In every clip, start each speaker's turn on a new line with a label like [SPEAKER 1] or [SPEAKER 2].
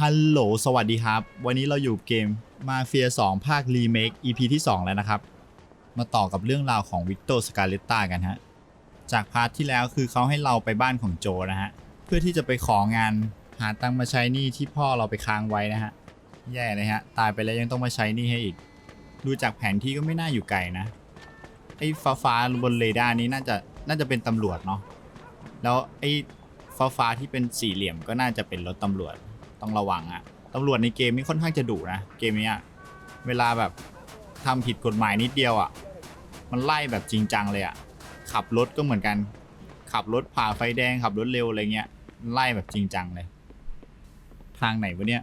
[SPEAKER 1] ฮัลโหล สวัสดีครับ วันนี้เราอยู่เกม Mafia 2ภาค Remake EP ที่ 2 แล้วนะครับ มาต่อกับเรื่องราวของวิกโตสกาเลตตากันฮะ จากพาร์ทที่แล้วคือเขาให้เราไปบ้านของโจนะฮะ เพื่อที่จะไปของานหาตังมาใช้หนี้ที่พ่อเราไปค้างไว้นะฮะ แย่เลยฮะ ตายไปแล้วยังต้องมาใช้หนี้ให้อีก ดูจากแผนที่ก็ไม่น่าอยู่ไกลนะ ไอ้ฟ้าฟ้าๆบนเรดาร์นี้น่าจะน่าจะเป็นตำรวจเนาะ แล้วไอ้ฟ้าฟ้าที่เป็นสี่เหลี่ยมก็น่าจะเป็นรถตำรวจต้องระวังอะตำรวจในเกมนี้ค่อนข้างจะดุนะเกมนี้เวลาแบบทำผิดกฎหมายนิดเดียวอะมันไล่แบบจริงจังเลยอะขับรถก็เหมือนกัน ขับรถผ่าไฟแดงขับรถเร็วอะไรเงี้ยไล่แบบจริงจังเลย ทางไหนวะเนี่ย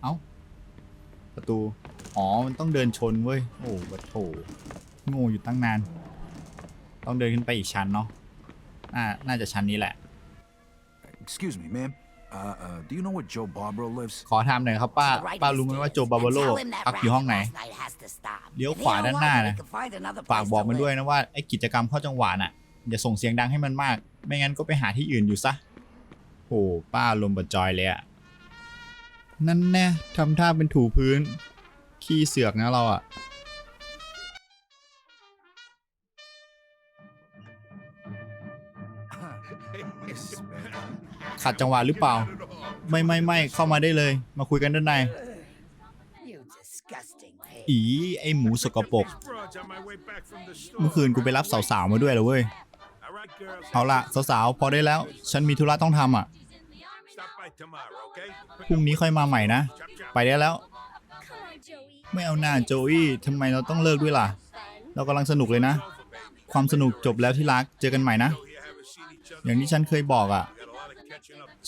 [SPEAKER 1] เอ้า ประตู อ๋อ มันต้องเดินชนเว้ย โอ้โหโถโง่อยู่ตั้งนาน ต้องเดินขึ้นไปอีกชั้นเนาะ น่าน่าจะชั้นนี้แหละ
[SPEAKER 2] Excuse me, ma'am. Uh, uh, do you know where Joe Barbaro lives?
[SPEAKER 1] ขอถามหน่อยครับป้า ป้ารู้ไหมว่าโจบาบาโลพักอยู่ห้องไหน เลี้ยวขวาด้านหน้านะ ฝากบอกมันด้วยนะว่าไอ้กิจกรรมเข้าจังหวะน่ะอย่าส่งเสียงดังให้มันมาก ไม่งั้นก็ไปหาที่อื่นอยู่ซะโอ้ป้าลมบดจอยเลยอะนั่นแน่ทำท่าเป็นถูพื้น ขี้เสือกนะเราอะ ขัดจังหวะหรือเปล่า ไม่ไม่ไม่เข้ามาได้เลย มาคุยกันด้านในอีไอหมูสกปรกเมื่อคืนกูไปรับสาวๆมาด้วยเหรอเว้ยเอาละสาวๆพอได้แล้ว ฉันมีธุระต้องทำอะพรุ่งนี้ค่อยมาใหม่นะ ไปได้แล้ว ไม่เอาหน้าโจอี้ทำไมเราต้องเลิกด้วยล่ะ เรากำลังสนุกเลยนะ ความสนุกจบแล้วที่รัก เจอกันใหม่นะอย่างที่ฉันเคยบอกอะ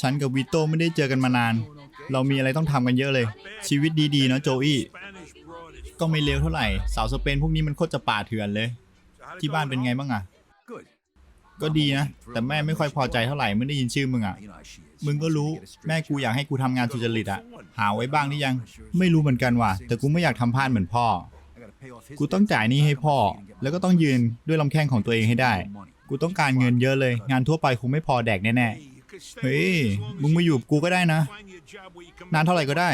[SPEAKER 1] ฉันกับวิโต้ไม่ได้เจอกันมานาน เรามีอะไรต้องทำกันเยอะเลย ชีวิตดีๆเนาะโจอี้ ก็ไม่เลวเท่าไหร่ สาวสเปนพวกนี้มันโคตรจะป่าเถื่อนเลย ที่บ้านเป็นไงบ้างอะก็ดีนะ แต่แม่ไม่ค่อยพอใจเท่าไหร่เมื่อได้ยินชื่อมึงอะมึงก็รู้แม่กูอยากให้กูทำงานสุจริตอะหาไว้บ้างหรือยัง ไม่รู้เหมือนกันว่ะ แต่กูไม่อยากทำพลาดเหมือนพ่อ กูต้องจ่ายหนี้ให้พ่อ แล้วก็ต้องยืนด้วยลำแข้งของตัวเองให้ได้ กูต้องการเงินเยอะเลย งานทั่วไปคงไม่พอแดกแน่ๆ เฮ้ย มึงมาอยู่กับกูก็ได้นะ นานเท่าไหร่ก็ได้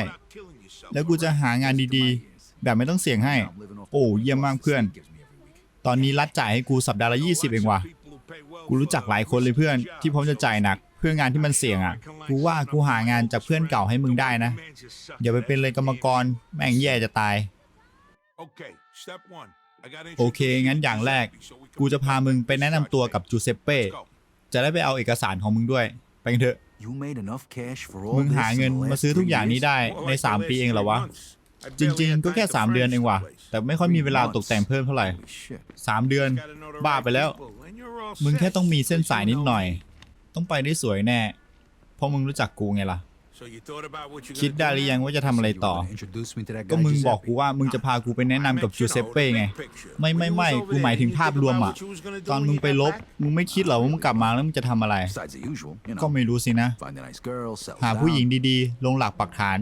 [SPEAKER 1] แล้วกูจะหางานดีๆ แบบไม่ต้องเสี่ยงให้ โอ้เยี่ยมมากเพื่อน ตอนนี้รัดจ่ายให้กูสัปดาห์ละ20 เองว่ะ กูรู้จักหลายคนเลยเพื่อนที่พร้อมจะจ่ายหนัก เพื่องานที่มันเสี่ยงอะ กูว่ากูหางานจากเพื่อนเก่าให้มึงได้นะอย่าไปเป็นเลยกรรมกร แม่งแย่จะตาย โอเค งั้นอย่างแรก กูจะพามึงไปแนะนำตัวกับจูเซปเป้ จะได้ไปเอาเอกสารของมึงด้วยไป กันเถอะ
[SPEAKER 2] You made enough cash for all
[SPEAKER 1] มึง
[SPEAKER 2] this
[SPEAKER 1] หา
[SPEAKER 2] in
[SPEAKER 1] เงิน
[SPEAKER 2] the
[SPEAKER 1] มา
[SPEAKER 2] last
[SPEAKER 1] ซื้อทุก
[SPEAKER 2] three
[SPEAKER 1] อย่างนี้
[SPEAKER 2] years?
[SPEAKER 1] ได้ใน 3 ปีเองเหรอวะ จริง ๆ ก็แค่ 3 เดือนเองว่ะ แต่ไม่ค่อยมีเวลาตกแต่งเพิ่มเท่าไหร่
[SPEAKER 2] Holy shit.
[SPEAKER 1] 3เดือน บ้าไปแล้ว มึงแค่ต้องมีเส้นสายนิดหน่อย ต้องไปได้สวยแน่ เพราะมึงรู้จักกูไงล่ะ คิดได้หรือยังว่าจะทำอะไร
[SPEAKER 2] You
[SPEAKER 1] ต่อ
[SPEAKER 2] wanna introduce me to that
[SPEAKER 1] ก็
[SPEAKER 2] guy
[SPEAKER 1] มึงบอก
[SPEAKER 2] Giuseppe?
[SPEAKER 1] กูว่ามึงจะพากูไปแนะนำกับจูเซปเป้ไง ไม่ไม่ไม่กูหมายถึงภาพรวมอะตอนมึงไปลบ มึงไม่คิดเหรอว่ามึงกลับมาแล้วมึงจะทำอะไร
[SPEAKER 2] Besides the usual, you
[SPEAKER 1] ก็
[SPEAKER 2] know,
[SPEAKER 1] ไม่รู้สินะ
[SPEAKER 2] find a nice girl, settle
[SPEAKER 1] หา
[SPEAKER 2] down.
[SPEAKER 1] ผู้หญิงดีๆ ลงหลักปักฐาน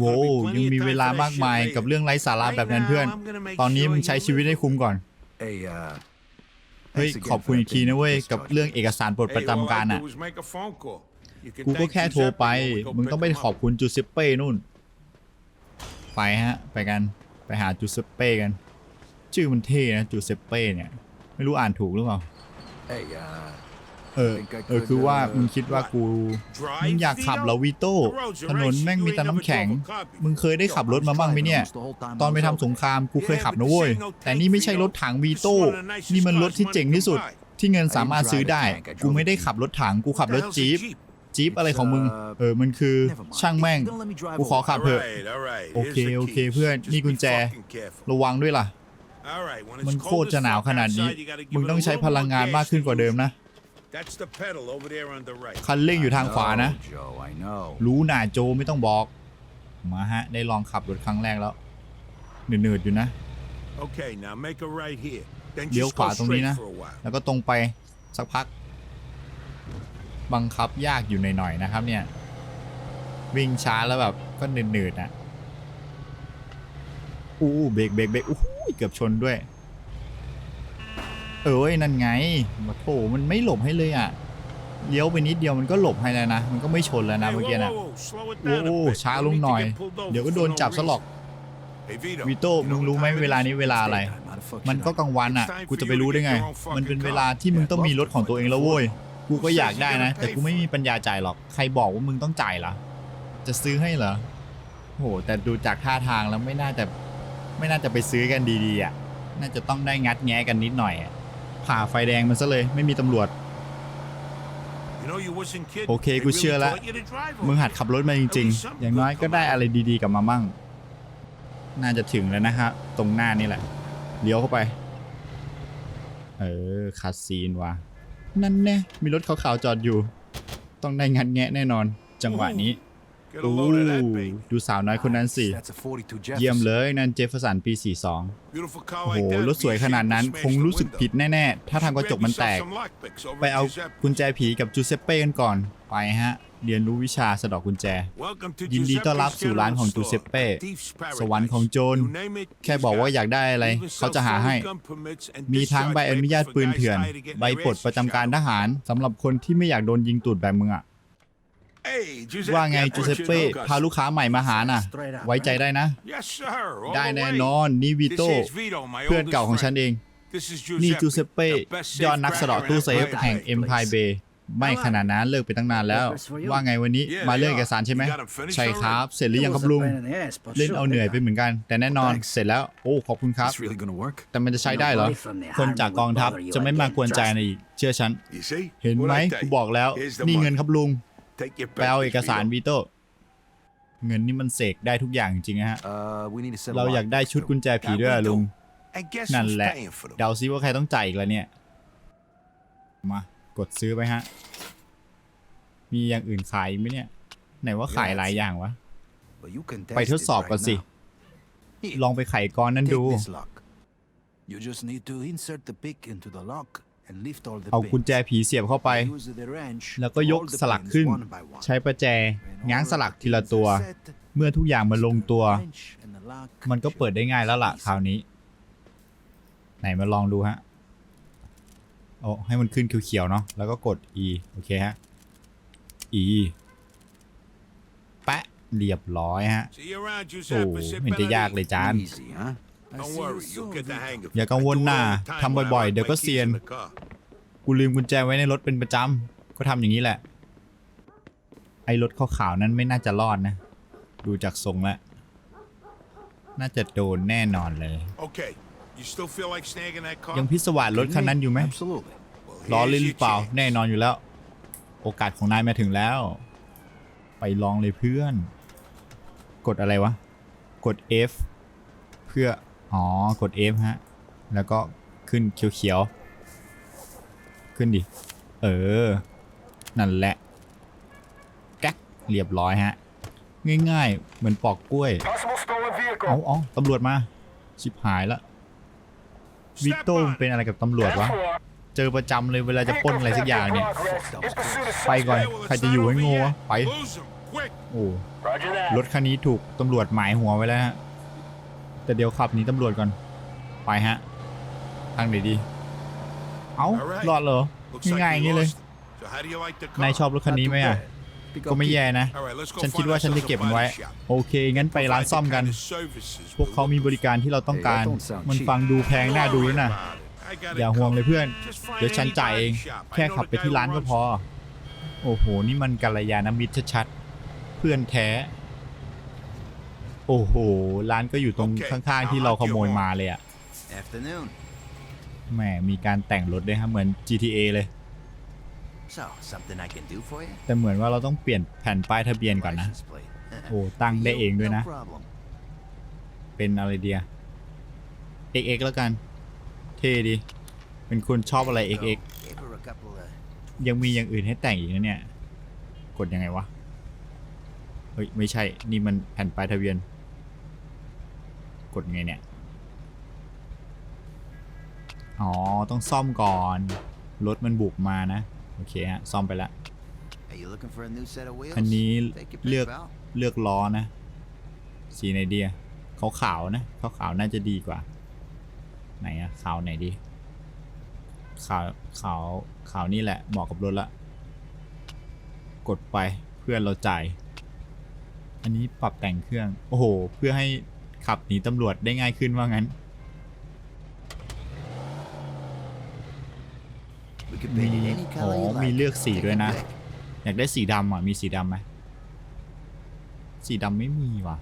[SPEAKER 1] โว้ยังมีเวลามากมายกับเรื่องไร้สาระแบบนั้นเพื่อน ตอนนี้มึงใช้ชีวิตให้คุ้มก่อน
[SPEAKER 2] Hey, uh,
[SPEAKER 1] เฮ้ย
[SPEAKER 2] thanks again
[SPEAKER 1] ขอบคุณ
[SPEAKER 2] for
[SPEAKER 1] อีก
[SPEAKER 2] that
[SPEAKER 1] ทีนะเว้ย
[SPEAKER 2] business
[SPEAKER 1] กับ
[SPEAKER 2] card.
[SPEAKER 1] เรื่องเอกสารปลดประจำการอะ กูก็แค่โทรไป มึงต้องไปขอบคุณจูเซปเป้นู่น ไปฮะ ไปกัน ไปหาจูเซปเป้กัน ชื่อมันเท่นะจูเซปเป้เนี่ย ไม่รู้อ่านถูกหรือเปล่า
[SPEAKER 2] hey, uh,
[SPEAKER 1] เออ เออ คือว่ามึงคิดว่ากู มึงอยากขับเหรอวีโต้ ถนนแม่งมีแต่น้ำแข็ง มึงเคยได้ขับรถมาบ้างไหมเนี่ย ตอนไปทำสงครามกูเคยขับนะเว้ย แต่นี่ไม่ใช่รถถังวีโต้ นี่มันรถที่เจ๋งที่สุด ที่เงินสามารถซื้อได้ กูไม่ได้ขับรถถัง กูขับรถจี๊ป จี๊ปอะไรของมึง เออมันคือช่างแม่งกูขอขับเถอะโอเคโอเคเพื่อนนี่กุญแจระวังด้วยล่ะ มันโคตรจะหนาวขนาดนี้ มึงต้องใช้พลังงานมากขึ้นกว่าเดิมนะคันเร่งอยู่ทางขวานะ
[SPEAKER 2] Oh, Joe, I know.
[SPEAKER 1] รู้หนาโจไม่ต้องบอก มาฮะ ได้ลองขับรถครั้งแรกแล้วเหนื่อยๆอยู่นะเลี้ยวขวาตรงนี้นะ แล้วก็ตรงไปสักพัก บังคับยากอยู่หน่อยๆนะครับ เนี่ย วิ่งช้าแล้วแบบก็หนืดๆอะอู้เบรกเบรกเบรกอู้หูเกือบชนด้วยเอเอ้ยนั่นไงมาโถมันไม่หลบให้เลยอะเลี้ยวไปนิดเดียวมันก็หลบให้แล้วนะมันก็ไม่ชนแล้วนะ
[SPEAKER 3] Hey,
[SPEAKER 1] เมื่อ
[SPEAKER 3] whoa,
[SPEAKER 1] กี้นะ
[SPEAKER 3] whoa, whoa, slow it
[SPEAKER 1] โอ้
[SPEAKER 3] down a
[SPEAKER 1] โห
[SPEAKER 3] bit.
[SPEAKER 1] ช้า
[SPEAKER 3] No
[SPEAKER 1] ลง
[SPEAKER 3] need to
[SPEAKER 1] หน่อย
[SPEAKER 3] get pulled over
[SPEAKER 1] เดี๋ยวก็
[SPEAKER 3] for
[SPEAKER 1] โดน
[SPEAKER 3] no
[SPEAKER 1] จับซะหรอก
[SPEAKER 3] reason. Hey, Vito,
[SPEAKER 1] วิโต้
[SPEAKER 3] you
[SPEAKER 1] มึ
[SPEAKER 3] know
[SPEAKER 1] ง
[SPEAKER 3] what
[SPEAKER 1] รู้ไหม
[SPEAKER 3] time it
[SPEAKER 1] เวลา
[SPEAKER 3] is?
[SPEAKER 1] นี้เวลาอะไร
[SPEAKER 2] Daytime, not a fucking
[SPEAKER 1] มันก็กลางวันอะ กูจะไปรู้ได้ไง มันเป็นเวลาที่มึงต้องมีรถของตัวเองแล้วเว้ย กูก็อยากได้นะ แต่กูไม่มีปัญญาจ่ายหรอก ใครบอกว่ามึงต้องจ่ายล่ะ จะซื้อให้เหรอโหแต่ดูจากท่าทางแล้วไม่น่าจะไม่น่าจะไปซื้อกันดีๆอะ น่าจะต้องได้งัดแงะกันนิดหน่อยอะผ่าไฟแดงมันซะเลยไม่มีตำรวจ
[SPEAKER 3] You know, you wasn't kidding.
[SPEAKER 1] โอเค
[SPEAKER 3] They
[SPEAKER 1] กู
[SPEAKER 3] really
[SPEAKER 1] เชื่อแล้ว
[SPEAKER 3] taught you to drive
[SPEAKER 1] มึง
[SPEAKER 3] over
[SPEAKER 1] หัดขับรถมาจริง ๆ อย่างน้อยก็ได้อะไรดีๆกลับมามั่ง น่าจะถึงแล้วนะฮะตรงหน้านี่แหละ เลี้ยวเข้าไป เออคาซีนว่ะ นั่นแน่มีรถขาวๆจอดอยู่ ต้องได้งัดแงะแน่นอน จังหวะนี้ โอ้
[SPEAKER 3] load of that, baby.
[SPEAKER 1] ดูสาวน้อยคนนั้นสิ
[SPEAKER 2] That's a 42
[SPEAKER 1] เยี่ยม
[SPEAKER 2] Jefferson.
[SPEAKER 1] เลยนั่นเจฟเฟอร์สันปี 42
[SPEAKER 3] Beautiful car
[SPEAKER 1] โอ้โห
[SPEAKER 3] like that
[SPEAKER 1] รถสวยขนาดนั้นคงรู้สึกผิดแน่ ๆ ถ้าทางกระจกมันแตก ไปเอากุญแจผีกับจูเซปเป้กันก่อน ไปฮะ เรียนรู้วิชาสะเดอกกุญแจ ยินดีต้อนรับสู่ร้านของจูเซปเป้ สวรรค์ของโจร แค่บอกว่าอยากได้อะไร เขาจะหาให้ มีทั้งใบอนุญาตปืนเถื่อน ใบปลดประจำการทหารสำหรับคนที่ไม่อยากโดนยิงตูดแบบมึงอะ ว่าไงจูเซปเป้พาลูกค้าใหม่มาหาน่ะ ไว้ใจได้นะ ได้แน่นอนนี่วีโต้เพื่อนเก่าของฉันเอง นี่จูเซปเป้ยอดนักสะเดาะตู้เซฟแห่ง Empire Bay ไม่ขนาดนั้นเลิกไปตั้งนานแล้ว ว่าไงวันนี้มาเรื่องเอกสารใช่ไหมใช่ครับ เสร็จหรือยังครับลุงเล่นเอาเหนื่อยไปเหมือนกัน แต่แน่นอนเสร็จแล้วโอ้ขอบคุณครับ
[SPEAKER 2] It's really gonna work.
[SPEAKER 1] แต่มันจะใช้ได้เหรอ คนจากกองทัพจะไม่มากวนใจในอีก เชื่อฉัน เห็นไหมกูบอกแล้ว นี่เงินครับลุง ไปเอาเอกสารวีโต้เงินนี่มันเสกได้ทุกอย่างจริงๆนะฮะ
[SPEAKER 2] Uh, we need to set a
[SPEAKER 1] เราอยาก
[SPEAKER 2] lock.
[SPEAKER 1] ได้ชุดกุญแจผีด้วยอะลุง นั่นแหละ เดาซิว่าใครต้องจ่ายอีกแล้วเนี่ย มา กดซื้อไปฮะ มีอย่างอื่นขายอีกไหมเนี่ย ไหนว่าขายหลายอย่างวะ
[SPEAKER 2] But you can
[SPEAKER 1] ไป
[SPEAKER 2] test
[SPEAKER 1] ทด
[SPEAKER 2] it
[SPEAKER 1] สอบก่อน
[SPEAKER 2] right
[SPEAKER 1] สิ
[SPEAKER 2] now.
[SPEAKER 1] ลองไปไขกรนั้น
[SPEAKER 2] Take
[SPEAKER 1] ดู
[SPEAKER 2] this lock. You just need to insert the pick into the lock and lift all the
[SPEAKER 1] เอากุญ
[SPEAKER 2] pins.
[SPEAKER 1] แจผีเสียบเข้าไป
[SPEAKER 2] Use the wrench
[SPEAKER 1] แล้วก็ยก
[SPEAKER 2] hold the
[SPEAKER 1] สลัก
[SPEAKER 2] pins
[SPEAKER 1] ขึ้น
[SPEAKER 2] one by one.
[SPEAKER 1] ใช้ประแจ
[SPEAKER 2] When
[SPEAKER 1] ง้าง
[SPEAKER 2] all
[SPEAKER 1] สลัก
[SPEAKER 2] the
[SPEAKER 1] ทีละ
[SPEAKER 2] pins
[SPEAKER 1] ตัว
[SPEAKER 2] are set,
[SPEAKER 1] เมื่อทุกอย่างมันลงตัว
[SPEAKER 2] the wrench and the lock
[SPEAKER 1] มันก็เปิดได้ง่ายแล้วล่ะ
[SPEAKER 2] should
[SPEAKER 1] คราวนี้ ไหนมาลองดูฮะโอ้ให้มันขึ้นเขียวๆเนาะแล้วก็กด E โอเคฮะ E แปะเรียบร้อยฮะโอ้ไม่เห็นจะยากเลยจาน
[SPEAKER 2] Easy, huh? I
[SPEAKER 3] Don't
[SPEAKER 2] see
[SPEAKER 3] worry,
[SPEAKER 2] you
[SPEAKER 3] you'll
[SPEAKER 2] soon,
[SPEAKER 3] get the
[SPEAKER 2] Vito.
[SPEAKER 3] hang of it.
[SPEAKER 1] อย่ากังวล
[SPEAKER 3] I do
[SPEAKER 1] หน้า
[SPEAKER 3] all the time
[SPEAKER 1] ทำ
[SPEAKER 3] when I
[SPEAKER 1] บ่อยๆ
[SPEAKER 3] lock
[SPEAKER 1] เดี๋ยวก็
[SPEAKER 3] my
[SPEAKER 1] เซีย
[SPEAKER 3] keys
[SPEAKER 1] น
[SPEAKER 3] in the car.
[SPEAKER 1] กูลืมกุญแจไว้ในรถเป็นประจำ ก็ทำอย่างนี้แหละ ไอ้รถขาวๆนั้นไม่น่าจะรอดนะ ดูจากทรงแล้ว น่าจะโดนแน่นอนเลย
[SPEAKER 3] Okay, you still feel like snagging that car?
[SPEAKER 1] ยังพิศวาสรถคันนั้นอยู่ไหม
[SPEAKER 2] Absolutely.
[SPEAKER 3] Well,
[SPEAKER 1] ล้อ
[SPEAKER 3] here's
[SPEAKER 1] เล่นห
[SPEAKER 3] your
[SPEAKER 1] รือเปล่า
[SPEAKER 3] chance.
[SPEAKER 1] แน่นอนอยู่แล้ว โอกาสของนายมาถึงแล้ว ไปลองเลยเพื่อน กดอะไรวะ กด F เพื่อ อ๋อ กด F ฮะ แล้วก็ขึ้นเขียวๆ ขึ้นดิ เออ นั่นแหละแก๊กเรียบร้อยฮะ ง่ายๆ เหมือนปอกกล้วย เอาเอาตำรวจมา ชิบหายละวิโต้เป็นอะไรกับตำรวจวะ เจอประจำเลยเวลาจะปล้นอะไรสักอย่างเนี่ย ไปก่อน ใครจะอยู่ให้โง่วะ ไป โอ้ รถคันนี้ถูกตำรวจหมายหัวไว้แล้วฮะ แต่เดี๋ยวขับหนีตำรวจก่อน ไปฮะ ทางไหนดี เอ้า
[SPEAKER 3] Alright.
[SPEAKER 1] รอดเหรอ
[SPEAKER 3] Looks like
[SPEAKER 1] ง่ายๆ
[SPEAKER 3] we
[SPEAKER 1] อย่างนี้เลย
[SPEAKER 3] lost it. So how do you like the car?
[SPEAKER 1] นายชอบรถคันนี้ไหมอะ
[SPEAKER 2] Pick
[SPEAKER 1] ก็
[SPEAKER 2] up
[SPEAKER 1] ไม่
[SPEAKER 2] key.
[SPEAKER 1] แย่นะ
[SPEAKER 3] All right, let's go
[SPEAKER 1] ฉันคิด
[SPEAKER 3] find
[SPEAKER 1] ว่าฉันจะ
[SPEAKER 3] ourselves a
[SPEAKER 1] เก็บมันไว้
[SPEAKER 3] body shop.
[SPEAKER 1] โอเค งั้นไปร้านซ่อมกัน
[SPEAKER 3] Provide the kind of services
[SPEAKER 1] พวกเขามีบริการที่เราต้องการ
[SPEAKER 2] Hey, that don't sound
[SPEAKER 1] มัน
[SPEAKER 2] cheap.
[SPEAKER 1] ฟังดูแพงน่าดูแล้วนะ
[SPEAKER 3] I got it
[SPEAKER 1] อย่าห่วงเลยเพื่อน
[SPEAKER 3] covered. Just find
[SPEAKER 1] เดี๋ยวฉัน
[SPEAKER 3] any
[SPEAKER 1] จ่ายเอง
[SPEAKER 3] body shop. I
[SPEAKER 1] แค่
[SPEAKER 3] know
[SPEAKER 1] ขับ
[SPEAKER 3] the
[SPEAKER 1] ไปที่
[SPEAKER 3] guy
[SPEAKER 1] ร้าน
[SPEAKER 3] who
[SPEAKER 1] ก็
[SPEAKER 3] runs
[SPEAKER 1] พอ โอ้โห นี่มันกัลยาณมิตรชัดๆ เพื่อนแท้ โอ้โห ร้านก็อยู่ตรง
[SPEAKER 3] โอเค
[SPEAKER 1] ข้างๆ ที่เราขโมยมาเลยอะ
[SPEAKER 2] Afternoon.
[SPEAKER 1] แหมมีการแต่งรถด้วยฮะเหมือน GTA เลย
[SPEAKER 4] So, something I can do for you?
[SPEAKER 1] แต่เหมือนว่าเราต้องเปลี่ยนแผ่นป้ายทะเบียนก่อนนะ
[SPEAKER 4] License plate.
[SPEAKER 1] โอ้ตั้งได้เองด้วยนะ
[SPEAKER 4] No problem.
[SPEAKER 1] เป็นอะไรเดีย XX แล้วกัน เท่ดี เป็นคนชอบอะไร
[SPEAKER 4] So,
[SPEAKER 1] XX
[SPEAKER 4] gave her a couple of
[SPEAKER 1] ยังมีอย่างอื่นให้แต่งอีกนะเนี่ย กดยังไงวะ เฮ้ย ไม่ใช่ นี่มันแผ่นป้ายทะเบียน กดไงเนี่ย อ๋อ ต้องซ่อมก่อน รถมันบุกมานะ โอเคฮะ ซ่อมไปแล้ว
[SPEAKER 4] Are you looking for a new set of wheels?
[SPEAKER 1] คันนี้
[SPEAKER 4] Take your
[SPEAKER 1] เลื
[SPEAKER 4] pick,
[SPEAKER 1] อก
[SPEAKER 4] pal.
[SPEAKER 1] เลือกล้อนะ สีไหนดีอะขาวขาวๆนะขาวขาวๆน่าจะดีกว่า ไหนอะขาวไหนดี ขาวขาวขาวนี่แหละเหมาะกับรถละ กดไปเพื่อนเราจ่าย อันนี้ปรับแต่งเครื่อง โอ้โห เพื่อให้ ขับหนีตำรวจได้ง่ายขึ้นว่างั้น
[SPEAKER 4] We could
[SPEAKER 1] มี
[SPEAKER 4] paint it any
[SPEAKER 1] อ๋อ
[SPEAKER 4] color you
[SPEAKER 1] มี
[SPEAKER 4] like.
[SPEAKER 1] เลือกสี
[SPEAKER 4] Take
[SPEAKER 1] ด้วย
[SPEAKER 4] a
[SPEAKER 1] นะ
[SPEAKER 4] pick.
[SPEAKER 1] อยากได้สีดำอะ มีสีดำไหมสีดำไม่มีว่ะ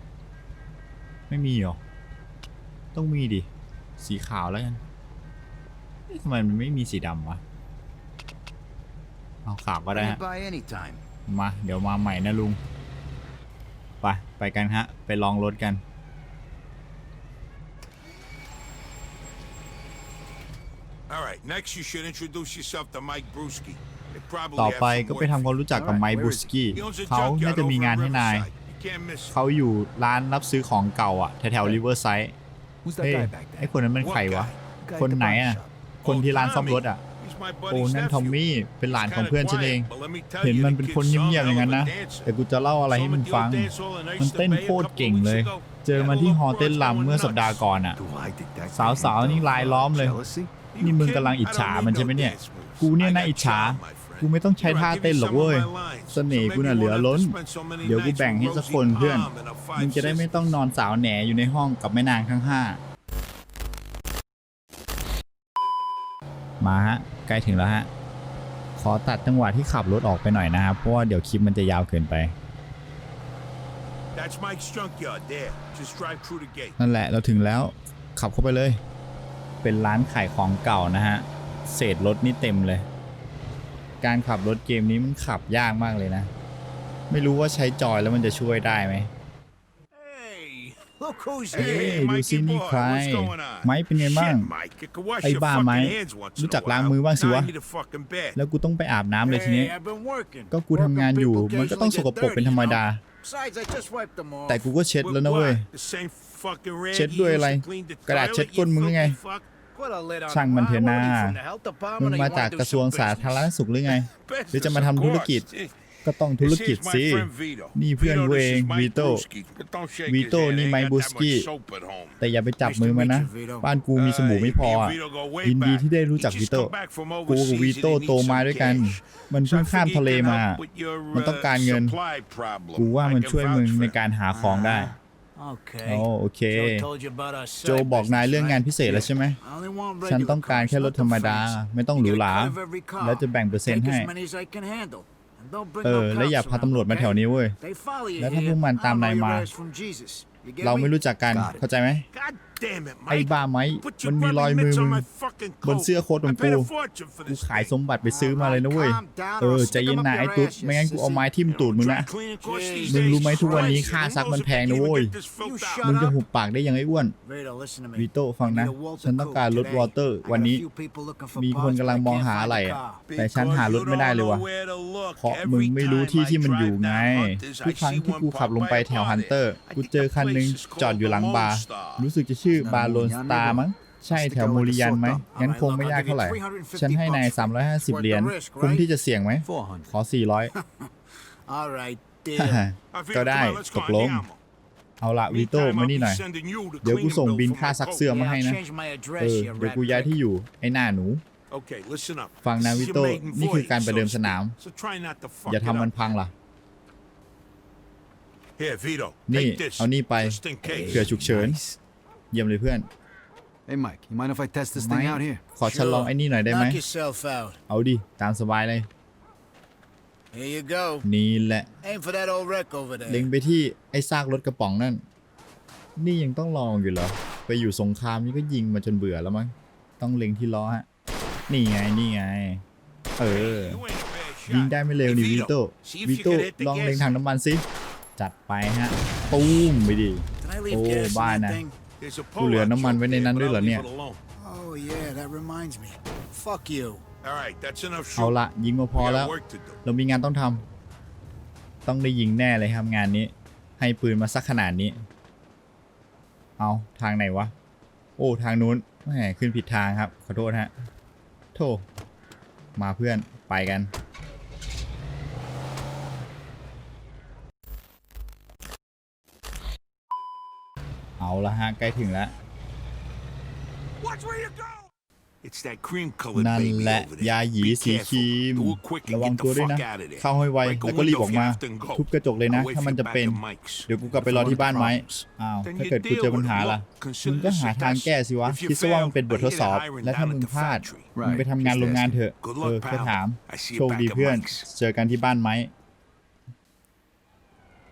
[SPEAKER 1] ไม่มีเหรอ ต้องมีดิ สีขาวแล้วกันเอ๊ะทำไมมันไม่มีสีดำวะ เอาขาวก็ได้
[SPEAKER 4] Bring
[SPEAKER 1] ฮะ
[SPEAKER 4] it by anytime.
[SPEAKER 1] มา เดี๋ยวมาใหม่นะลุง ไป ไปกันฮะ ไปลองรถกัน
[SPEAKER 3] All right, next you should introduce yourself to Mike Brewski. They probably
[SPEAKER 1] ต่อ
[SPEAKER 3] have
[SPEAKER 1] ไป
[SPEAKER 3] some
[SPEAKER 1] ก็
[SPEAKER 3] work
[SPEAKER 1] ไปทำความ
[SPEAKER 3] for you.
[SPEAKER 1] รู้จักกับไมค์บูสกี้
[SPEAKER 3] He owns a
[SPEAKER 1] เขาน่า
[SPEAKER 3] junkyard
[SPEAKER 1] จะมี
[SPEAKER 3] over
[SPEAKER 1] งาน
[SPEAKER 3] in
[SPEAKER 1] ให้นาย
[SPEAKER 3] Riverside. You can't miss it.
[SPEAKER 1] เขาอยู่ร้านรับซื้อของเก่าอะแถวๆริเวอร์ไซด์
[SPEAKER 2] Who's
[SPEAKER 1] เฮ้
[SPEAKER 2] that
[SPEAKER 1] ย
[SPEAKER 2] guy back
[SPEAKER 1] ไอ
[SPEAKER 2] there?
[SPEAKER 1] คนนั้นมัน
[SPEAKER 3] What
[SPEAKER 1] ใครวะ
[SPEAKER 3] guy?
[SPEAKER 2] Guy at
[SPEAKER 1] คน
[SPEAKER 2] the
[SPEAKER 1] ไหน
[SPEAKER 2] body
[SPEAKER 1] อะ
[SPEAKER 2] shop.
[SPEAKER 1] คนที่ร้านซ่อมรถอะ
[SPEAKER 3] He's my
[SPEAKER 1] โอ้
[SPEAKER 3] buddy's
[SPEAKER 1] นั่น
[SPEAKER 3] nephew.
[SPEAKER 1] ทอมมี่เป็นหลานของ
[SPEAKER 3] Kinda
[SPEAKER 1] เพื่อนฉันเอง
[SPEAKER 3] quiet, but let me tell
[SPEAKER 1] เห็น
[SPEAKER 3] you,
[SPEAKER 1] มัน
[SPEAKER 3] the
[SPEAKER 1] เป็น
[SPEAKER 3] kid's
[SPEAKER 1] คน
[SPEAKER 3] some
[SPEAKER 1] เงียบๆอย่างนั้น
[SPEAKER 3] hell
[SPEAKER 1] นะ
[SPEAKER 3] of a dancer.
[SPEAKER 1] แต่กูจะเล่าอะไรให้มึงฟัง มันเต้นโคตรเก่งเลย เจอมันที่ฮอเต้นลำเมื่อสัปดาห์ก่อนอะ
[SPEAKER 2] Do I think that
[SPEAKER 1] สาวๆนี่ลายล้อมเลย
[SPEAKER 2] Jealousy?
[SPEAKER 1] นี่มึงกำลังอิจฉามันใช่ไหมเนี่ย กูเนี่ยน่าอิจฉา กูไม่ต้องใช้ท่าเต้นหรอกเว้ย เสน่ห์กูน่ะเหลือล้น เดี๋ยวกูแบ่งให้สักคนเพื่อน มึงจะได้ไม่ต้องนอนสาวแหนอยู่ในห้องกับแม่นางทั้งห้า มาฮะ ใกล้ถึงแล้วฮะ ขอตัดจังหวะที่ขับรถออกไปหน่อยนะครับ เพราะว่าเดี๋ยวคลิปมันจะยาวเกินไป
[SPEAKER 3] That's Mike's junkyard there. Just drive through the gate.
[SPEAKER 1] นั่นแหละเราถึงแล้ว ขับเข้าไปเลย เป็นร้านขายของเก่านะฮะ เศษรถนี่เต็มเลย การขับรถเกมนี้มันขับยากมากเลยนะ ไม่รู้ว่าใช้จอยแล้วมันจะช่วยได้ไหม
[SPEAKER 4] Hey, look who's
[SPEAKER 1] เอ้
[SPEAKER 4] here.
[SPEAKER 1] ยดูซินี่ใคร ไม้เป็นไงบ้าง
[SPEAKER 3] Shit, Mike, you can wash
[SPEAKER 1] ไอ้
[SPEAKER 3] your
[SPEAKER 1] บ้า
[SPEAKER 3] fucking
[SPEAKER 1] ไม้
[SPEAKER 3] hands once in
[SPEAKER 1] รู้
[SPEAKER 3] a
[SPEAKER 1] จักล้าง
[SPEAKER 3] while.
[SPEAKER 1] มือบ้างสิ
[SPEAKER 3] Now
[SPEAKER 1] วะ
[SPEAKER 3] I need a fucking bed.
[SPEAKER 1] แล้วกูต้องไปอาบน้ำเลยทีนี้
[SPEAKER 4] Hey, I've been working.
[SPEAKER 1] ก็กูทำงานอยู่ มันก็ต้องสกปรกเป็นธรรมดา
[SPEAKER 4] Besides, I just wiped them off.
[SPEAKER 1] แต่กูก็เช็ด
[SPEAKER 3] With
[SPEAKER 1] แล้วนะเว้ย
[SPEAKER 3] what? The same fucking rag
[SPEAKER 1] เช็ด
[SPEAKER 3] you
[SPEAKER 1] ด้วย
[SPEAKER 3] used
[SPEAKER 1] อะไร
[SPEAKER 3] to clean the
[SPEAKER 1] กระดาษ
[SPEAKER 3] toilet,
[SPEAKER 1] เช็ด
[SPEAKER 3] you
[SPEAKER 1] ก้นมึงไง
[SPEAKER 3] filthy fuck?
[SPEAKER 4] Put a lid on
[SPEAKER 1] ช่าง
[SPEAKER 4] the
[SPEAKER 1] มัน
[SPEAKER 4] bar.
[SPEAKER 1] เถอะ
[SPEAKER 4] What
[SPEAKER 1] นา
[SPEAKER 4] are you from the health
[SPEAKER 1] มึ
[SPEAKER 4] department
[SPEAKER 1] ง
[SPEAKER 4] or
[SPEAKER 1] มา
[SPEAKER 4] you
[SPEAKER 1] จาก
[SPEAKER 4] wanna
[SPEAKER 1] ก
[SPEAKER 4] do
[SPEAKER 1] ระทรวง
[SPEAKER 4] some
[SPEAKER 1] สา
[SPEAKER 4] business?
[SPEAKER 1] ธารณสุขหรือไงหรือจะมา
[SPEAKER 3] Business,
[SPEAKER 1] ทำ
[SPEAKER 3] of
[SPEAKER 1] ธุรกิจ
[SPEAKER 3] course.
[SPEAKER 1] ก็ต้องธุรกิจ
[SPEAKER 3] This is
[SPEAKER 1] สิ
[SPEAKER 3] my friend Vito.
[SPEAKER 1] นี่เพื่อน
[SPEAKER 3] Vito,
[SPEAKER 1] กู
[SPEAKER 3] this
[SPEAKER 1] เอง
[SPEAKER 3] is Mike
[SPEAKER 1] วีโต้
[SPEAKER 3] Brewski. But don't shake his
[SPEAKER 1] Vito
[SPEAKER 3] hand.
[SPEAKER 1] นี่
[SPEAKER 3] Ain't
[SPEAKER 1] ไม
[SPEAKER 3] got that
[SPEAKER 1] บู
[SPEAKER 3] much
[SPEAKER 1] สกี้
[SPEAKER 3] soap at home.
[SPEAKER 1] แต่อย่าไปจับมือมันนะ บ้านกูมีสบู่ไม่พออะยินดีที่ได้รู้จักวิโต้กูกับวีโต้โตมาด้วยกัน มันเพิ่งข้ามทะเลมา มันต้องการเงิน กูว่ามันช่วยมึงในการหาของได้
[SPEAKER 4] Okay.
[SPEAKER 1] โอ้โอเค
[SPEAKER 4] Joe told you about our
[SPEAKER 1] โจ
[SPEAKER 4] side
[SPEAKER 1] บอกนาย
[SPEAKER 4] business,
[SPEAKER 1] เรื่องงาน
[SPEAKER 4] right?
[SPEAKER 1] พิเศษแล้วใช่ไหม
[SPEAKER 4] I only want
[SPEAKER 1] ฉัน
[SPEAKER 4] regular
[SPEAKER 1] ต้องการ
[SPEAKER 4] cars,
[SPEAKER 1] แค่รถ
[SPEAKER 4] not
[SPEAKER 1] ธรรม
[SPEAKER 4] the
[SPEAKER 1] ดา
[SPEAKER 4] fancy.
[SPEAKER 1] ไม่ต้องหรูหรา
[SPEAKER 4] You get a cut of every car.
[SPEAKER 1] แล้วจะแบ่งเปอร์เซ็นต์
[SPEAKER 4] Take
[SPEAKER 1] ให้
[SPEAKER 4] as many as I can handle. And don't bring
[SPEAKER 1] เอ
[SPEAKER 4] no
[SPEAKER 1] อและอย่า
[SPEAKER 4] cops
[SPEAKER 1] พา
[SPEAKER 4] around,
[SPEAKER 1] ตำรวจมาแถว
[SPEAKER 4] okay?
[SPEAKER 1] นี้เว้ย
[SPEAKER 4] They follow you
[SPEAKER 1] แล้วถ้า
[SPEAKER 4] here.
[SPEAKER 1] พวกมัน
[SPEAKER 4] I
[SPEAKER 1] ตาม
[SPEAKER 4] don't
[SPEAKER 1] นาย
[SPEAKER 4] know
[SPEAKER 1] มา
[SPEAKER 4] your ass from Jesus. You get
[SPEAKER 1] เรา
[SPEAKER 4] me?
[SPEAKER 1] ไม่รู้จักกัน
[SPEAKER 2] Got it.
[SPEAKER 1] เข้าใจไหม
[SPEAKER 3] God damn it,
[SPEAKER 1] ไอ้
[SPEAKER 3] Mike.
[SPEAKER 1] บ้าไหม
[SPEAKER 3] Put
[SPEAKER 1] มัน
[SPEAKER 3] your
[SPEAKER 1] มีรอย
[SPEAKER 3] rubbing
[SPEAKER 1] มือ
[SPEAKER 3] mitts
[SPEAKER 1] มึ
[SPEAKER 3] on
[SPEAKER 1] ง
[SPEAKER 3] my fucking
[SPEAKER 1] บน
[SPEAKER 3] coat.
[SPEAKER 1] เสื้อโค้ทของ
[SPEAKER 3] I paid
[SPEAKER 1] กู
[SPEAKER 3] a fortune for
[SPEAKER 1] กู
[SPEAKER 3] this
[SPEAKER 1] ขาย
[SPEAKER 3] thing.
[SPEAKER 1] สมบัติไปซื้อมาเลยนะเว้ย
[SPEAKER 4] Calm down
[SPEAKER 1] เอ
[SPEAKER 4] or
[SPEAKER 1] อ
[SPEAKER 4] I'll
[SPEAKER 1] ใจ
[SPEAKER 4] stick
[SPEAKER 1] เย็น
[SPEAKER 4] them up
[SPEAKER 1] นะไอ้
[SPEAKER 4] your
[SPEAKER 1] ตุ๊ด
[SPEAKER 4] ass,
[SPEAKER 1] ไม่งั้นกู
[SPEAKER 4] you
[SPEAKER 1] เอาไม้
[SPEAKER 4] sissy.
[SPEAKER 1] ทิ่มตูดมึงนะ
[SPEAKER 3] Dry cleaning costs these
[SPEAKER 1] มึง
[SPEAKER 3] days
[SPEAKER 1] รู้ไหม
[SPEAKER 3] is
[SPEAKER 1] ทุกวันนี้
[SPEAKER 3] crazy.
[SPEAKER 1] ค่าซักมันแพงนะ
[SPEAKER 3] Most
[SPEAKER 1] เว้ย
[SPEAKER 3] people can't even get this filled out.
[SPEAKER 1] มึงจะหุบปากได้ยังไอ้อ้วน
[SPEAKER 4] Vito, listen to me.
[SPEAKER 1] วีโต้ฟังนะ
[SPEAKER 4] I need a Walter
[SPEAKER 1] ฉันต้องการรถ
[SPEAKER 4] Coupe
[SPEAKER 1] วอเตอร์
[SPEAKER 4] today.
[SPEAKER 1] วัน
[SPEAKER 4] I got a
[SPEAKER 1] นี้
[SPEAKER 4] few people looking for
[SPEAKER 1] มีคน
[SPEAKER 4] parts,
[SPEAKER 1] กำลัง
[SPEAKER 4] but I
[SPEAKER 1] มอง
[SPEAKER 4] can't
[SPEAKER 1] หา
[SPEAKER 4] find
[SPEAKER 1] อะไร
[SPEAKER 4] the
[SPEAKER 1] อะ
[SPEAKER 4] car.
[SPEAKER 1] แต่ฉันหารถไม่ได้เลยว่ะเพราะมึงไม่รู้ที่ที่มันอยู่ไงทุกครั้งที่กูขับลงไปแถวฮันเตอร์กูเจอคันหนึงจอดอยู่หลังบาร์รู้สึกจะชื่อบาร์โลนสตาร์มั้งใช่แถวมูริยันไหมงั้นคงไม่ยากเท่าไหร่ ฉันให้นาย 350 เหรียญคุ้มที่จะเสี่ยงไหม
[SPEAKER 2] 400.
[SPEAKER 1] ขอ 400
[SPEAKER 4] All right,
[SPEAKER 1] ฮ่า
[SPEAKER 4] deal.
[SPEAKER 1] ฮ่าก็ได้ตกลง เอาละวีโต้มานี่หน่อย เดี๋ยวกูส่งบินค่าซักเสื้อ
[SPEAKER 4] Yeah,
[SPEAKER 1] มาให้
[SPEAKER 4] I'll
[SPEAKER 1] นะ
[SPEAKER 4] change my
[SPEAKER 1] เอ
[SPEAKER 4] address,
[SPEAKER 1] อ
[SPEAKER 4] you
[SPEAKER 1] เดี๋ยว
[SPEAKER 4] rat
[SPEAKER 1] กูย้าย
[SPEAKER 4] prick.
[SPEAKER 1] ที่อยู่ ไอ้หน้าหนู
[SPEAKER 3] Okay, listen up.
[SPEAKER 1] ฟังนะ
[SPEAKER 3] This is
[SPEAKER 1] วิ
[SPEAKER 3] your
[SPEAKER 1] โต้
[SPEAKER 3] maiden
[SPEAKER 1] นี่คือ
[SPEAKER 3] voyage,
[SPEAKER 1] การประเดิม
[SPEAKER 3] so
[SPEAKER 1] สนาม
[SPEAKER 3] So try not to fuck
[SPEAKER 1] อย่า
[SPEAKER 3] it
[SPEAKER 1] ทำมัน
[SPEAKER 3] up.
[SPEAKER 1] พังล่ะ
[SPEAKER 3] Here, Vito.
[SPEAKER 1] นี่
[SPEAKER 3] Take this.
[SPEAKER 1] เอานี่ไป
[SPEAKER 3] Just in case.
[SPEAKER 1] เผื่อฉุกเฉิน
[SPEAKER 2] Nice.
[SPEAKER 1] เยี่ยมเลยเพื่อน
[SPEAKER 2] Hey, Mike, you mind if I test this
[SPEAKER 1] ไม่
[SPEAKER 2] thing out here?
[SPEAKER 1] ขอฉันลองไอ้นี่หน่อยได้ไหม
[SPEAKER 4] Knock yourself out.
[SPEAKER 1] เอาดิ ตามสบายเลย
[SPEAKER 4] Here you go.
[SPEAKER 1] นี่แหละ
[SPEAKER 4] Aim for that old wreck over
[SPEAKER 1] เล็ง
[SPEAKER 4] there.
[SPEAKER 1] ไปที่ไอ้ซากรถกระป๋องนั่น นี่ยังต้องลองอยู่เหรอ ไปอยู่สงครามนี่ก็ยิงมาจนเบื่อแล้วมั้ง ต้องเล็งที่ล้อฮะ นี่ไง นี่ไง เออ
[SPEAKER 3] You ain't a bad shot.
[SPEAKER 1] ยิงได้ไม่เร็วนี่
[SPEAKER 3] Hey,
[SPEAKER 1] วีโต้
[SPEAKER 3] see if
[SPEAKER 1] วี
[SPEAKER 3] you
[SPEAKER 1] โต้
[SPEAKER 3] can hit the
[SPEAKER 1] ลอง
[SPEAKER 3] gas
[SPEAKER 1] เล็งถังน้ำมันสิ จัดไปฮะ ตูมไปดิ
[SPEAKER 4] Can I leave
[SPEAKER 1] Oh,
[SPEAKER 4] gas in
[SPEAKER 1] bye
[SPEAKER 4] that
[SPEAKER 1] now.
[SPEAKER 4] thing?
[SPEAKER 3] There's a
[SPEAKER 1] กูเหลือ
[SPEAKER 3] pull-out
[SPEAKER 1] น้ำมัน
[SPEAKER 3] joke
[SPEAKER 1] ไว้ใน
[SPEAKER 3] there,
[SPEAKER 1] นั้น
[SPEAKER 3] but
[SPEAKER 1] ด้วยเหรอ
[SPEAKER 3] I'll
[SPEAKER 1] เนี่ย
[SPEAKER 3] leave it alone.
[SPEAKER 4] Oh yeah, that reminds me. Fuck you.
[SPEAKER 3] All right, that's enough
[SPEAKER 1] เอา
[SPEAKER 3] shooting.
[SPEAKER 1] ละยิงมาพอ
[SPEAKER 3] We got
[SPEAKER 1] แล้ว
[SPEAKER 3] work to do.
[SPEAKER 1] เรามีงานต้องทำต้องได้ยิงแน่เลยครับงานนี้ ให้ปืนมาสักขนาดนี้ เอาทางไหนวะ โอ้ทางนู้นแหมขึ้นผิดทางครับ ขอโทษฮะ โทษมาเพื่อนไปกัน เอาละฮะใกล้ถึงแล้ว
[SPEAKER 3] Watch where you go. It's that cream colored
[SPEAKER 1] นั่น
[SPEAKER 3] baby
[SPEAKER 1] แหละ
[SPEAKER 3] over there.
[SPEAKER 1] ยาหยี
[SPEAKER 3] Be
[SPEAKER 1] สีครี
[SPEAKER 3] careful.
[SPEAKER 1] ม
[SPEAKER 3] Do it quick
[SPEAKER 1] ระ
[SPEAKER 3] and
[SPEAKER 1] วัง
[SPEAKER 3] get
[SPEAKER 1] ตัว
[SPEAKER 3] the
[SPEAKER 1] ด้วยนะ
[SPEAKER 3] fuck out of there.
[SPEAKER 1] เข้าให้ไว
[SPEAKER 3] Break a
[SPEAKER 1] แล้วก็รีบ
[SPEAKER 3] window
[SPEAKER 1] ออก
[SPEAKER 3] if you
[SPEAKER 1] มา
[SPEAKER 3] have to and go.
[SPEAKER 1] ทุบกระจกเลยนะ
[SPEAKER 3] I'll wait
[SPEAKER 1] ถ้า
[SPEAKER 3] for
[SPEAKER 1] มัน
[SPEAKER 3] you
[SPEAKER 1] จะ
[SPEAKER 3] back
[SPEAKER 1] เป็น
[SPEAKER 3] at Mike's.
[SPEAKER 1] เดี๋ยวกูกลับไปรอที่บ้านไหมอ้าว
[SPEAKER 3] Then
[SPEAKER 1] ถ้า
[SPEAKER 3] you
[SPEAKER 1] เกิดกูเจอ
[SPEAKER 3] deal
[SPEAKER 1] ปัญ
[SPEAKER 3] with
[SPEAKER 1] หา
[SPEAKER 3] it.
[SPEAKER 1] ล่ะ
[SPEAKER 3] Look, consider
[SPEAKER 1] มึงก็
[SPEAKER 3] this
[SPEAKER 1] หา
[SPEAKER 3] a
[SPEAKER 1] ทาง
[SPEAKER 3] test.
[SPEAKER 1] แก้สิวะ
[SPEAKER 3] If you
[SPEAKER 1] คิดซะว่า
[SPEAKER 3] fail,
[SPEAKER 1] มันเป็นบท
[SPEAKER 3] I
[SPEAKER 1] ท
[SPEAKER 3] hear
[SPEAKER 1] ด
[SPEAKER 3] the
[SPEAKER 1] สอบ
[SPEAKER 3] hiring
[SPEAKER 1] และถ้า
[SPEAKER 3] down
[SPEAKER 1] มึง
[SPEAKER 3] at the
[SPEAKER 1] พลาด
[SPEAKER 3] factory.
[SPEAKER 1] มึงไปทำงานโรงงานเถอะ
[SPEAKER 2] Good
[SPEAKER 1] เอ
[SPEAKER 2] luck,
[SPEAKER 1] อ
[SPEAKER 2] pal.
[SPEAKER 1] แค่ถาม
[SPEAKER 3] I see you
[SPEAKER 1] โชค
[SPEAKER 3] back
[SPEAKER 1] ดี
[SPEAKER 3] at
[SPEAKER 1] เพื่อน
[SPEAKER 3] Mike's.
[SPEAKER 1] เจอกันที่บ้านไหม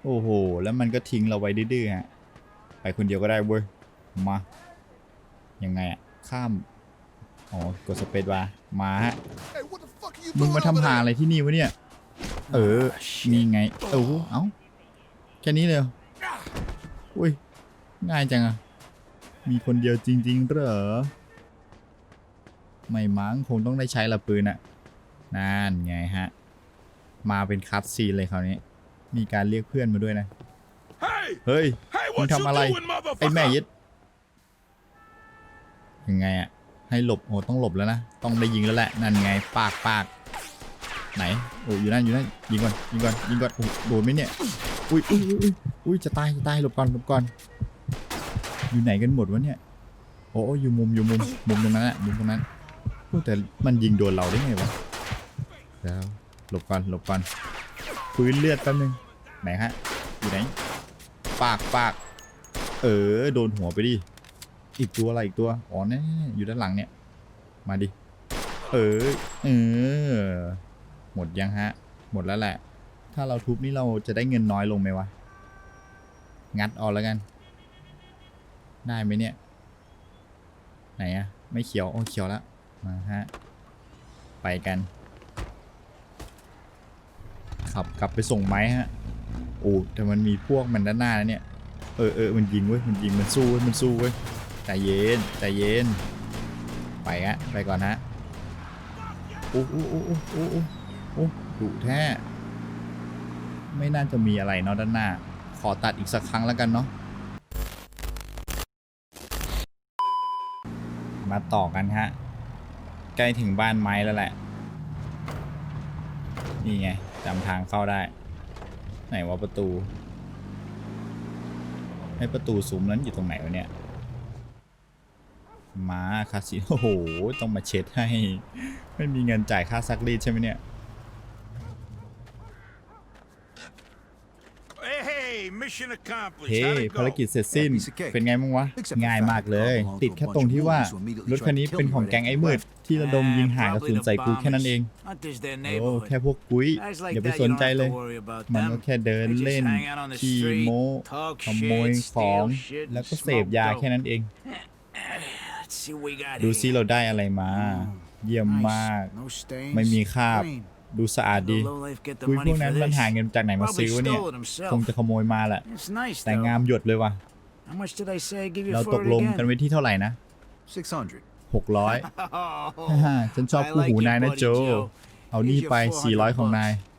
[SPEAKER 1] โอ้โห แล้วมันก็ทิ้งเราไว้ดื้อๆฮะ ไปคนเดียวก็ได้เว้ย มา ยังไงอะข้าม อ๋อ กดสเปซบาร์มาฮะ มึงมาทำหาอะไรที่นี่วะเนี่ย เออ นี่ไง เออเอ้า แค่นี้เลยเหรออุ้ย ง่ายจังอะมีคนเดียวจริง ๆ เหรอ ไม่มั้งคงต้องได้ใช้ละปืนอะนั่นไงฮะ มาเป็นคัตซีนเลยคราวนี้ มีการเรียกเพื่อนมาด้วยนะ
[SPEAKER 3] Hey!
[SPEAKER 1] เฮ้ย
[SPEAKER 3] Hey,
[SPEAKER 1] มึง
[SPEAKER 3] what
[SPEAKER 1] ทำ
[SPEAKER 3] you
[SPEAKER 1] อะไร
[SPEAKER 3] doing,
[SPEAKER 1] ไอ้แม่
[SPEAKER 3] motherfucker?
[SPEAKER 1] ยึดยังไงอะให้หลบโอ้ต้องหลบแล้วนะ ต้องได้ยิงแล้วแหละ นั่นไง ปากปากไหน โอ้อยู่นั่นอยู่นั่น ยิงก่อน ยิงก่อน ยิงก่อนโอ้โดนไหมเนี่ยอุ้ยอุ้ยอุ้ยอุ้ยอุ้ยจะตาย จะตาย หลบก่อน หลบก่อน อยู่ไหนกันหมดวะเนี่ย โอ้โอ้อยู่มุม อยู่มุม มุมตรงนั้นอะมุมตรงนั้นโอ้แต่มันยิงโดนเราได้ไงวะแล้วหลบก่อน หลบก่อนพื้นเลือดแป๊บนึง ไหนฮะ อยู่ไหน ปากปาก เออ โดนหัวไปดิ อีกตัวอะไรอีกตัว อ๋อแน่อยู่ด้านหลังเนี่ย มาดิ เออ เออ หมดยังฮะ หมดแล้วแหละ ถ้าเราทุบนี่เราจะได้เงินน้อยลงไหมวะ งัดเอาแล้วกัน ได้ไหมเนี่ย ไหนอะไม่เขียว โอ้เขียวแล้ว มาฮะ ไปกัน ขับกลับไปส่งไม้ฮะ โอ้แต่มันมีพวกมันด้านหน้านะเนี่ย เออเออมันยิงเว้ย มันยิง มันสู้เว้ย มันสู้เว้ย ใจเย็น ใจเย็น ไปฮะ ไปก่อนฮะโอ้โอ้โอ้โอ้โอ้โอ้โอ้ดุแท้ ไม่น่าจะมีอะไรเนาะด้านหน้า ขอตัดอีกสักครั้งแล้วกันเนาะ มาต่อกันฮะ ใกล้ถึงบ้านไม้แล้วแหละ นี่ไงจำทางเข้าได้ ไหนว่าประตูให้ประตูซุ้มนั้นอยู่ตรงไหนวะเนี่ยมาคาสิโอ้โห ต้องมาเช็ดให้ ไม่มีเงินจ่ายค่าซักรีดใช่ไหมเนี่ย
[SPEAKER 3] Hey, hey, mission accomplished.
[SPEAKER 1] เฮ้
[SPEAKER 3] How'd it go?
[SPEAKER 1] ภารกิจเสร็จสิ้น
[SPEAKER 2] Yeah, piece of cake.
[SPEAKER 1] เป็นไงบ้างวะ
[SPEAKER 2] Except the
[SPEAKER 1] ง่าย
[SPEAKER 2] fact
[SPEAKER 1] มาก
[SPEAKER 2] that
[SPEAKER 1] เลย
[SPEAKER 2] Bob belonged
[SPEAKER 1] ติด
[SPEAKER 2] to a
[SPEAKER 1] แค่
[SPEAKER 2] bunch
[SPEAKER 1] ตรง
[SPEAKER 2] of
[SPEAKER 1] ที่ว่า
[SPEAKER 2] wolves who immediately
[SPEAKER 1] รถคันนี้
[SPEAKER 2] tried to
[SPEAKER 1] เป็น
[SPEAKER 2] kill
[SPEAKER 1] ของ
[SPEAKER 2] me
[SPEAKER 1] แก๊ง
[SPEAKER 2] right
[SPEAKER 1] ไอ้
[SPEAKER 2] after
[SPEAKER 1] มืด
[SPEAKER 2] I left.
[SPEAKER 1] ที่ระดมยิงห่างกระสุนใส่กูแค่นั้นเอง
[SPEAKER 4] Not just their
[SPEAKER 1] โอ้
[SPEAKER 4] neighborhood.
[SPEAKER 1] แค่พวกกุ้ย
[SPEAKER 4] Guys like
[SPEAKER 1] อย่าไป
[SPEAKER 4] that,
[SPEAKER 1] ส
[SPEAKER 4] you
[SPEAKER 1] น
[SPEAKER 4] don't
[SPEAKER 1] ใจ
[SPEAKER 4] have
[SPEAKER 1] เลย
[SPEAKER 4] to worry about
[SPEAKER 1] มัน
[SPEAKER 4] them.
[SPEAKER 1] ก็แค่เดิน
[SPEAKER 4] They just
[SPEAKER 1] เล่น
[SPEAKER 4] hang out on the
[SPEAKER 1] ขี่
[SPEAKER 4] street,
[SPEAKER 1] โม้
[SPEAKER 4] talk
[SPEAKER 1] ขโมย
[SPEAKER 4] shit,
[SPEAKER 1] ของ
[SPEAKER 4] steal shit,
[SPEAKER 1] แล้วก็
[SPEAKER 4] and
[SPEAKER 1] เสพ
[SPEAKER 4] smoke
[SPEAKER 1] ยา
[SPEAKER 4] dope.
[SPEAKER 1] แค่นั้นเอง
[SPEAKER 4] Let's see what we got
[SPEAKER 1] ดู
[SPEAKER 4] here.
[SPEAKER 1] ซิเราได้อะไรมา เยี่ยม
[SPEAKER 4] Nice.
[SPEAKER 1] มาก
[SPEAKER 4] No stains.
[SPEAKER 1] ไม่มีคราบ
[SPEAKER 4] Clean.
[SPEAKER 1] ดูสะอาด
[SPEAKER 4] The
[SPEAKER 1] ดี
[SPEAKER 4] lowlife get the
[SPEAKER 1] คุยพ
[SPEAKER 4] money
[SPEAKER 1] วกนั้น
[SPEAKER 4] for
[SPEAKER 1] มัน
[SPEAKER 4] this.
[SPEAKER 1] หาเงินจากไหนมา
[SPEAKER 4] Probably
[SPEAKER 1] ซื้อวะเนี่ย
[SPEAKER 4] stole it himself.
[SPEAKER 1] คงจะขโมยมาแหละ
[SPEAKER 4] It's nice
[SPEAKER 1] แต่
[SPEAKER 4] though.
[SPEAKER 1] งามหยดเลยว่ะ
[SPEAKER 4] How much did I say I give you
[SPEAKER 1] เรา
[SPEAKER 4] for
[SPEAKER 1] ตก
[SPEAKER 4] it
[SPEAKER 1] ลง
[SPEAKER 4] again?
[SPEAKER 1] กันไว้ที่เท่าไหร่นะ
[SPEAKER 2] 600.
[SPEAKER 1] 600ฮ่าๆฉันชอบ
[SPEAKER 4] I
[SPEAKER 1] คู่
[SPEAKER 4] like
[SPEAKER 1] หู
[SPEAKER 4] your
[SPEAKER 1] นายนะ
[SPEAKER 4] buddy,
[SPEAKER 1] โจ
[SPEAKER 4] Joe.
[SPEAKER 1] เอานี่ไป 400 ของนาย
[SPEAKER 4] Stop by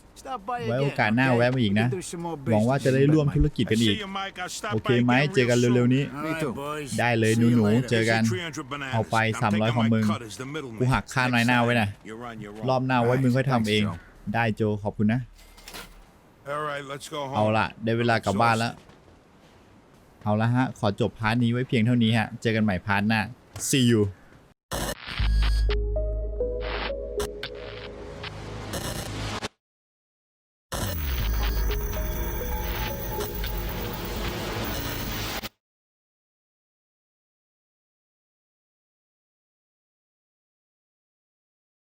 [SPEAKER 1] ไว้
[SPEAKER 4] again,
[SPEAKER 1] โอกาสหน้า
[SPEAKER 4] okay?
[SPEAKER 1] แวะมาอีกนะ
[SPEAKER 4] We can do some more
[SPEAKER 1] หวังว่าจะได้
[SPEAKER 4] business.
[SPEAKER 1] ร่วมธุรกิจ
[SPEAKER 3] I
[SPEAKER 1] กันอีก
[SPEAKER 3] see you, Mike. I'll stop
[SPEAKER 1] โอเค
[SPEAKER 3] by
[SPEAKER 1] ไหม
[SPEAKER 3] again
[SPEAKER 1] เจอกัน
[SPEAKER 3] real
[SPEAKER 1] เร็ว
[SPEAKER 3] soon.
[SPEAKER 1] ๆนี้
[SPEAKER 4] All
[SPEAKER 2] Me
[SPEAKER 4] right,
[SPEAKER 2] too.
[SPEAKER 4] boys.
[SPEAKER 1] ได้เลย
[SPEAKER 4] See
[SPEAKER 1] ห
[SPEAKER 4] you
[SPEAKER 1] นู
[SPEAKER 4] later.
[SPEAKER 1] ๆเจอกัน
[SPEAKER 3] 300 bananas.
[SPEAKER 1] เอาไป
[SPEAKER 3] I'm
[SPEAKER 1] 300
[SPEAKER 3] taking
[SPEAKER 1] ของ
[SPEAKER 3] my
[SPEAKER 1] มึง
[SPEAKER 3] cut as the middleman.
[SPEAKER 1] กูหักค่าน้อยหน้าไว้นะ
[SPEAKER 3] You're on your
[SPEAKER 1] รอบ
[SPEAKER 3] own.
[SPEAKER 1] หน้าไว้มึงค่อยทำ
[SPEAKER 2] Thanks,
[SPEAKER 1] เอง
[SPEAKER 2] Joe.
[SPEAKER 1] ได้โจ ขอบคุณนะ
[SPEAKER 3] All right, let's go home.
[SPEAKER 1] เอาละได้เวลากลับบ้านแล้ว เอาละฮะ ขอจบพาร์ทนี้ไว้เพียงเท่านี้ฮะ เจอกันใหม่พาร์ทหน้า see you